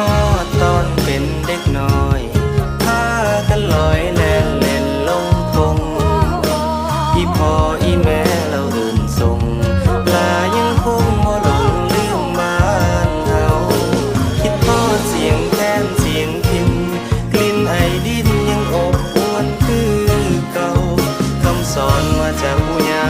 พ่ตอนเป็นเด็กน้อยพากันลอยแลนเล่นลงคงอีพ่ออีแม่เราเดินทรงปลายังคงบ่หลงเลืมบ้าเฮาคิดพ่อเสียงแทนเสียงพิมพ์ กลิ่นไอดินยังอบอวนคือเก่าคำสอนมาจากผู้ยา